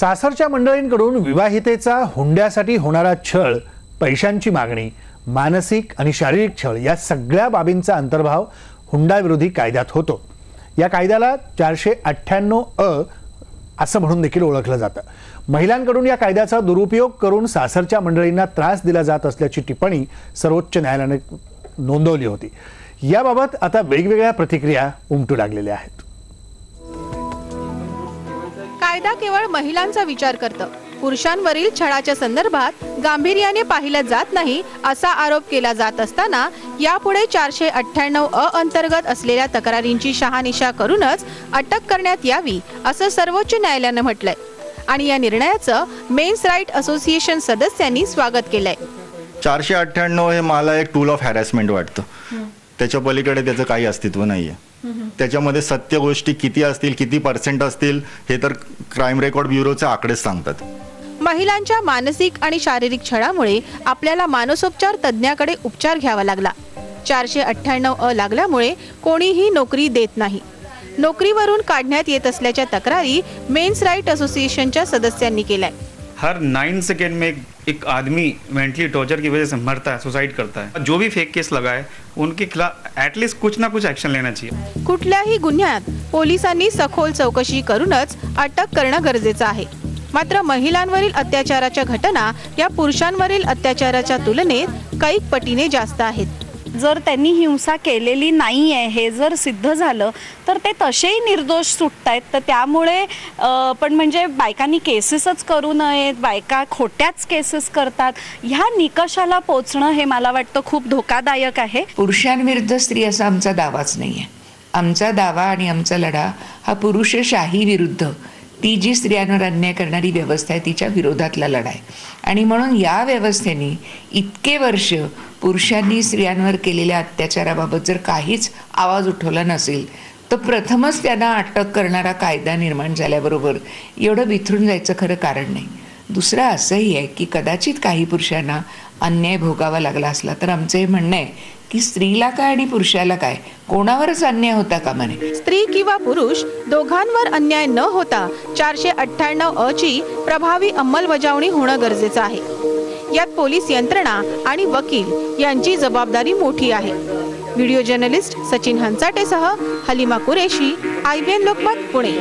सासरच्या मंडळींकडून विवाहितेचा हुंड्यासाठी होणारा छळ पैशांची मागणी मानसिक आणि शारीरिक छळ या सगळ्या बाबींचा अंतर्भाव हुंडाविरोधी कायद्यात होतो. या कायद्याला चारशे अठ्ठ्याण्णव अ असं म्हणून देखील ओळखलं जातं. महिलांकडून या कायद्याचा दुरुपयोग करून सासरच्या मंडळींना त्रास दिला जात असल्याची टिप्पणी सर्वोच्च न्यायालयाने नोंदवली होती. याबाबत आता वेगवेगळ्या प्रतिक्रिया उमटू लागलेल्या आहेत. कायदा केवळ महिलांचा विचार करतं. पुरुषांवरील छळाच्या संदर्भात गांभीर्याने पाहिलं जात नाही असा आरोप केला जात असताना यापुढे चारशे अठ्ठ्याण्णव अ अंतर्गत असलेल्या तक्रारींची शहानिशा करूनच अटक करण्यात यावी असं सर्वोच्च न्यायालयानं म्हटलंय. आणि या निर्णयाचं मेन्स राईट असोसिएशन सदस्यांनी स्वागत केलंय. चारशे अठ्ठ्याण्णव हे मला एक टूल ऑफ हॅरॅसमेंट वाटतं. त्याच्या पलीकडे त्याचं काही अस्तित्व नाही आहे त्याच्यामध्ये सत्य गोष्टी किती असतील किती पर्सेंट असतील हे तर क्राईम रेकॉर्ड ब्युरोचे आकडेच सांगतात. महिलांच्या मानसिक आणि शारीरिक छळामुळे आपल्याला मानसोपचार तज्ज्ञाकडे उपचार घ्यावा लागला. चारशे अठ्ठ्याण्णव अ लागल्यामुळे कोणीही नोकरी देत नाही. नोकरीवरून काढण्यात येत असल्याच्या तक्रारी मेन्स राईट असोसिएशनच्या सदस्यांनी केल्या हर नाइन सेकेंड में एक, एक आदमी मेंटली टॉर्चर की वजह से मरता है सुसाइड करता है। जो भी फेक केस लगा है उनके खिलाफ कुछ ना कुछ एक्शन लेना चाहिए। कुठल्याही गुन्ह्यात पोलिसांनी सखोल चौकशी करूनच अटक करणं गरजेचं आहे. मात्र महिलांवरील अत्याचाराच्या घटना या पुरुषांवरील अत्याचाराच्या तुलनेत कैक पटीने जास्त आहेत. जर त्यांनी हिंसा केलेली नाही आहे हे जर सिद्ध झालं तर ते तसेही निर्दोष सुटत आहेत तर त्यामुळे पण म्हणजे बायकांनी केसेसच करू नयेत बायका खोट्याच केसेस करतात. ह्या निकषाला पोचणं हे मला वाटतं खूप धोकादायक आहे. पुरुषांविरुद्ध स्त्री असा आमचा दावाच नाही आहे आमचा दावा आणि आमचा लढा हा पुरुषशाही विरुद्ध. ती जी स्त्रियांवर अन्याय करणारी व्यवस्था आहे तिच्या विरोधातला लढा आहे. आणि म्हणून या व्यवस्थेने इतके वर्ष पुरुषांनी स्त्रियांवर केलेल्या अत्याचाराबाबत जर काहीच आवाज उठवला नसेल तर प्रथमच त्यांना अटक करणारा कायदा निर्माण झाल्याबरोबर एवढं विथरून जायचं खरं कारण नाही. दुसरं असंही आहे की कदाचित काही पुरुषांना अन्याय भोगावा लागला असला तर आमचं हे म्हणणं आहे की स्त्रीला काय आणि पुरुषाला काय? कोणावरच अन्याय होता कामा नये. स्त्री किंवा पुरुष दोघांवर अन्याय न होता चारशे अठ्ठ्याण्णव अ ची प्रभावी अंमलबजावणी होणं गरजेचं आहे. यात पोलीस यंत्रणा आणि वकील यांची जबाबदारी मोठी आहे. Video journalist Sachin हंचाटेसह Halima Qureshi I B N Lokmat Pune.